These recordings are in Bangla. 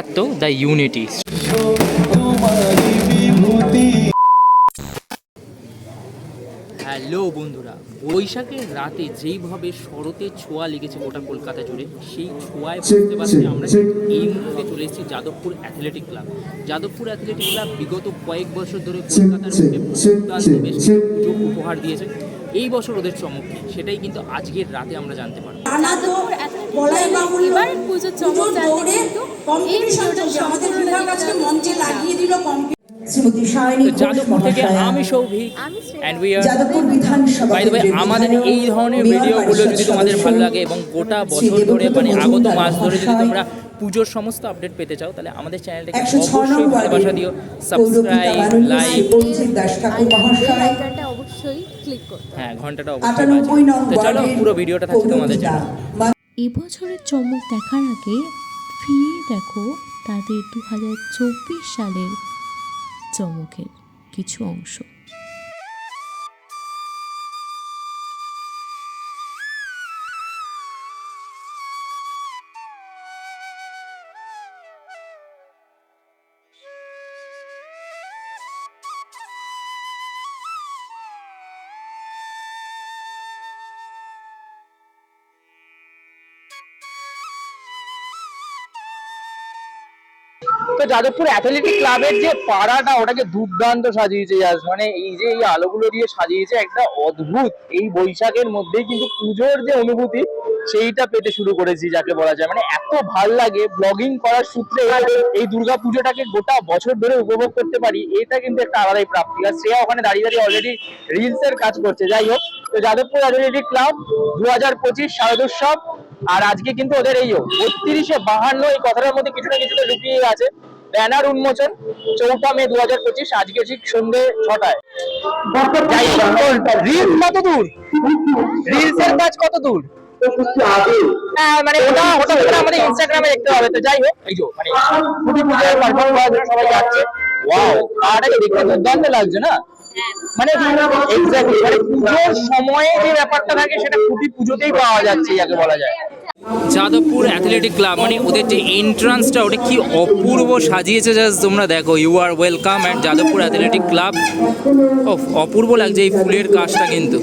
একাত্ম দ্য ইউনিটি হ্যালো বন্ধুরা বৈশাখের রাতে যেইভাবে শরতের ছোঁয়া লেগেছে গোটা কলকাতা জুড়ে সেই ছোঁয়ায় বুঝতে পারছি আমরা এই মুহূর্তে চলে এসেছি Jadavpur athletic club. Jadavpur athletic club বিগত কয়েক বছর ধরে কলকাতার বেশ সুযোগ উপহার দিয়েছে। এই বছর ওদের চমক সেটাই কিন্তু আজকের রাতে আমরা জানতে পারব। বলাই বাহুল্য পুজোর দৌড়ে কম্পিটিশন আমাদের বিভাগ আজকে মঞ্চে লাগিয়ে দিল শ্রীমতী যাদবপুর থেকে আমি Souvik and we are by the আমাদের এই ধরনের ভিডিওগুলো যদি তোমাদের ভালো লাগে এবং গোটা বছর ধরে মানে আগত মাস ধরে যদি তোমরা পুজোর সমস্ত আপডেট পেতে চাও তাহলে আমাদের চ্যানেলটাকে অবশ্যই ভালোবাসা দিও সাবস্ক্রাইব লাইক অবশ্যই ক্লিক করতে হ্যাঁ ঘন্টাটা অবশ্যই তো চলো পুরো ভিডিওটা থাকছে তোমাদের জন্য। এবছরের চমক দেখার আগে ফিরে দেখো তাদের দু সালের চমকের কিছু অংশ। তো যাদবপুর অ্যাথলেটিক ক্লাবের যে পাড়াটা, ওটাকে দুর্দান্ত সাজিয়েছে জাস্ট মানে এই যে এই আলোগুলো দিয়ে সাজিয়েছে একটা অদ্ভুত। এই বৈশাখের মধ্যেই কিন্তু পুজোর যে অনুভূতি, সেইটা পেতে শুরু করেছি যাকে বলা যায়। মানে এত ভালো লাগে ব্লগিং করার সূত্রে এই দুর্গা পুজোটাকে গোটা বছর ধরে উপভোগ করতে পারি, এটা কিন্তু একটা আলাদাই প্রাপ্তি। আর শ্রেয়া ওখানে দাঁড়িয়ে দাঁড়িয়ে অলরেডি রিলস এর কাজ করছে। যাই হোক, তো যাদবপুর অ্যাথলেটিক ক্লাব দু হাজার পঁচিশ শারদোৎসব আর আজকে কিন্তু ওদের এই বত্রিশে বাহান্ন এই কথাটার মধ্যে কিছু না কিছু তো লুকিয়ে আছে। ব্যানার উন্মোচন চৌঠা মে দু হাজার পঁচিশ আজকে ঠিক সন্ধ্যে ছটায়। রিলস কত দূর? রিলস এর কাজ কত দূর? হ্যাঁ মানে ওটা ওটা আমাদের ইনস্টাগ্রামে দেখতে হবে। তো যাই হোক এই যে মানে খুবই পুজোর পারফর্ম করার জন্য সবাই যাচ্ছে। ওয়াও পাড়াটাকে দেখতে দুর্দান্ত লাগছে না? মানে মানে সময়ে যে ব্যাপারটা থাকে সেটা খুবই পুজোতেই পাওয়া যাচ্ছে, যাকে বলা যায়। যাদবপুর অ্যাথলেটিক ক্লাব মানে ওদের যে এন্ট্রান্সটা ওটা কি অপূর্ব সাজিয়েছে জাস্ট তোমরা দেখো you are welcome at Jadavpur athletic club. অপূর্ব লাগছে এই ফুলের কাজটা কিন্তু।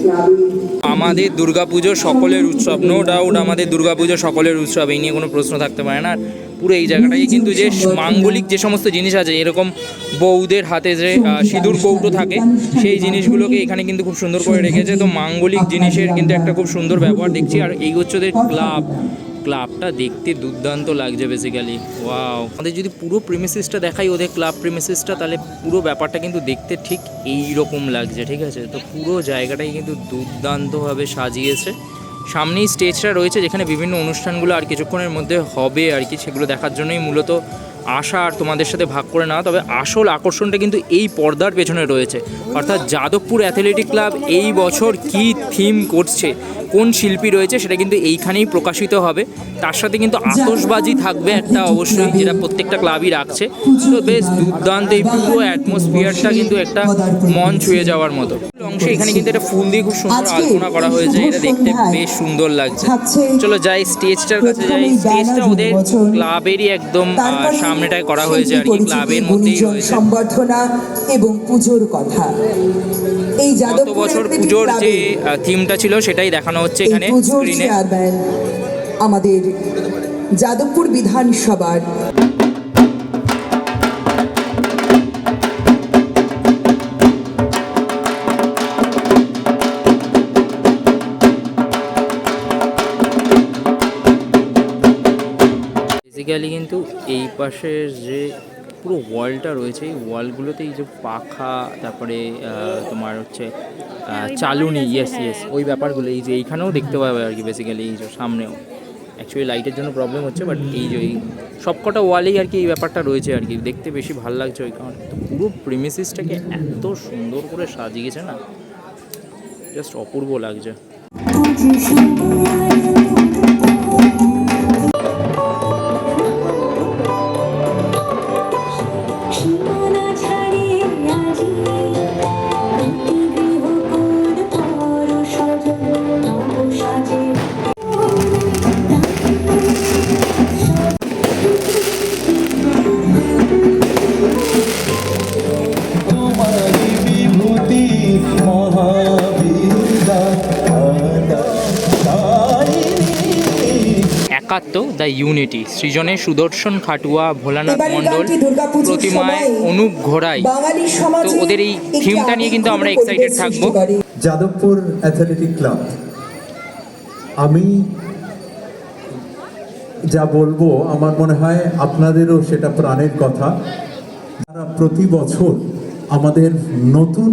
আমাদের দুর্গাপুজো সকলের উৎসব নো ডাউট আমাদের দুর্গাপুজো সকলের উৎসব, এই নিয়ে কোনো প্রশ্ন থাকতে পারে না। পুরো এই জায়গাটায় কিন্তু যে মাঙ্গলিক যে সমস্ত জিনিস আছে এরকম বৌদের হাতে যে সিঁদুর কৌটো থাকে, সেই জিনিসগুলোকে এখানে কিন্তু খুব সুন্দর করে রেখেছে। তো মাঙ্গলিক জিনিসের কিন্তু একটা খুব সুন্দর ব্যবহার দেখছি। আর এই হচ্ছে ওদের ক্লাব। ক্লাবটা দেখতে দুর্দান্ত লাগছে বেসিক্যালি ওয়াও আমাদের যদি পুরো প্রিমিসিসটা দেখাই, ওদের ক্লাব প্রিমিসিসটা তাহলে পুরো ব্যাপারটা কিন্তু দেখতে ঠিক এই রকম লাগছে, ঠিক আছে? তো পুরো জায়গাটাই কিন্তু দুর্দান্তভাবে সাজিয়েছে। সামনেই স্টেজটা রয়েছে যেখানে বিভিন্ন অনুষ্ঠানগুলো আর কিছুক্ষণের মধ্যে হবে আর কি, সেগুলো দেখার জন্যই মূলত আশা আর তোমাদের সাথে ভাগ করে নেওয়া। তবে আসল আকর্ষণটা কিন্তু এই পর্দার পেছনে রয়েছে। অর্থাৎ যাদবপুর অ্যাথলেটিক ক্লাব এই বছর কি থিম করছে, কোন শিল্পী রয়েছে সেটা কিন্তু এইখানেই প্রকাশিত হবে। তার সাথে কিন্তু আতশবাজি থাকবে একটা অবশ্যই, যেটা প্রত্যেকটা ক্লাবই রাখছে। তো বেশ দুর্দান্ত এই পুরো অ্যাটমসফিয়ারটা কিন্তু একটা মন ছুঁয়ে যাওয়ার মতো। অংশে এখানে কিন্তু একটা ফুল দিয়ে খুব সুন্দর আলপনা করা হয়েছে। এটা দেখতে বেশ সুন্দর লাগছে। চলো যাই স্টেজটার কাছে যাই। স্টেজটা ওদের ক্লাবেরই একদম সামনেটায় করা হয়েছে আর কি ক্লাবের মধ্যেই রয়েছে। সম্বর্ধনা এবং পুজোর কথা। এই যাদবপুর বছর পুজোর যে থিমটা ছিল সেটাই দেখানো হচ্ছে এখানে স্ক্রিনে আমাদের যাদবপুর বিধানসভার বেসিক্যালি কিন্তু এই পাশের যে পুরো ওয়ালটা রয়েছে এই ওয়ালগুলোতে এই যে পাখা তারপরে তোমার হচ্ছে আহ, চালুনি ইয়েস ইয়েস ওই ব্যাপারগুলো এই যে এইখানেও দেখতে পাবে আর কি বেসিক্যালি এই যে সামনেও। অ্যাকচুয়ালি লাইটের জন্য প্রবলেম হচ্ছে বাট এই যে এই সবকটা ওয়ালেই আর কি এই ব্যাপারটা রয়েছে আর কি দেখতে বেশি ভালো লাগছে ওই কারণে। তো পুরো প্রিমিসিসটাকে এত সুন্দর করে সাজিয়েছে না জাস্ট অপূর্ব লাগছে। একাত্ম দ্য ইউনিটি সৃজনে সুদর্শন খাটুয়া ভোলানাথ মণ্ডল প্রতিমায় অনুপ ঘোড়াই তো ওদের এই থিমটা নিয়ে কিন্তু আমরা এক্সাইটেড থাকব। Jadavpur athletic club. আমি যা বলব, আমার মনে হয় আপনাদেরও সেটা প্রাণের কথা। তারা প্রতি বছর আমাদের নতুন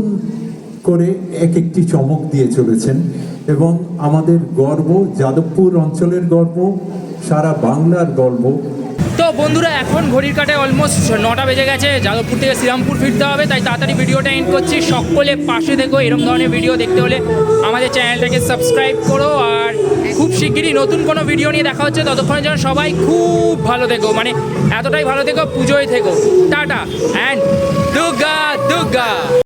করে এক একটি চমক দিয়ে চলেছেন এবং আমাদের গর্ব, যাদবপুর অঞ্চলের গর্ব, সারা বাংলার গর্ব বন্ধুরা, এখন ঘড়ির কাটে অলমোস্ট নটা বেজে গেছে। যাদবপুর থেকে শ্রীরামপুর ফিরতে হবে, তাই তাড়াতাড়ি ভিডিওটা এন্ড করছি। সকলে পাশে দেখো এরকম ধরনের ভিডিও দেখতে হলে আমাদের চ্যানেলটাকে সাবস্ক্রাইব করো। আর খুব শিগগিরই নতুন কোনো ভিডিও নিয়ে দেখা হচ্ছে। ততক্ষণের জন্য সবাই খুব ভালো থেকো মানে এতটাই ভালো থেকো, পুজোয় থেকো। Tata and Durga Durga.